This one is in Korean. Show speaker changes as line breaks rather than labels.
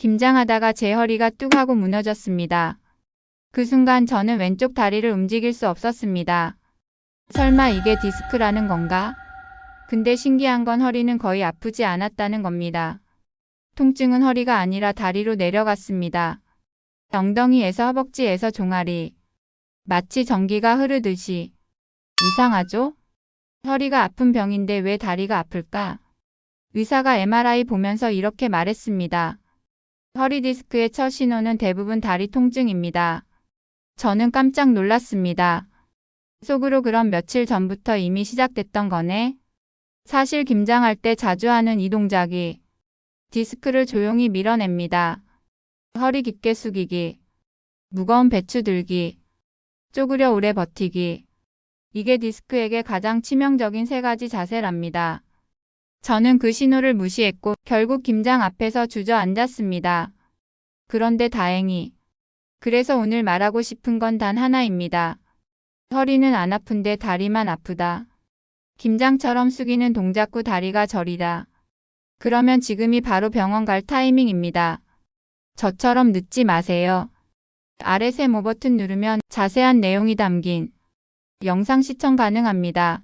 김장하다가 제 허리가 뚝 하고 무너졌습니다. 그 순간 저는 왼쪽 다리를 움직일 수 없었습니다. 설마 이게 디스크라는 건가? 근데 신기한 건 허리는 거의 아프지 않았다는 겁니다. 통증은 허리가 아니라 다리로 내려갔습니다. 엉덩이에서 허벅지에서 종아리. 마치 전기가 흐르듯이. 이상하죠? 허리가 아픈 병인데 왜 다리가 아플까? 의사가 MRI 보면서 이렇게 말했습니다. 허리 디스크의 첫 신호는 대부분 다리 통증입니다. 저는 깜짝 놀랐습니다. 속으로 그럼 며칠 전부터 이미 시작됐던 거네? 사실 김장할 때 자주 하는 이 동작이 디스크를 조용히 밀어냅니다. 허리 깊게 숙이기, 무거운 배추 들기, 쪼그려 오래 버티기. 이게 디스크에게 가장 치명적인 세 가지 자세랍니다. 저는 그 신호를 무시했고 결국 김장 앞에서 주저앉았습니다. 그런데 다행히 그래서 오늘 말하고 싶은 건 단 하나입니다. 허리는 안 아픈데 다리만 아프다. 김장처럼 숙이는 동작 후 다리가 저리다. 그러면 지금이 바로 병원 갈 타이밍입니다. 저처럼 늦지 마세요. 아래 세모 버튼 누르면 자세한 내용이 담긴 영상 시청 가능합니다.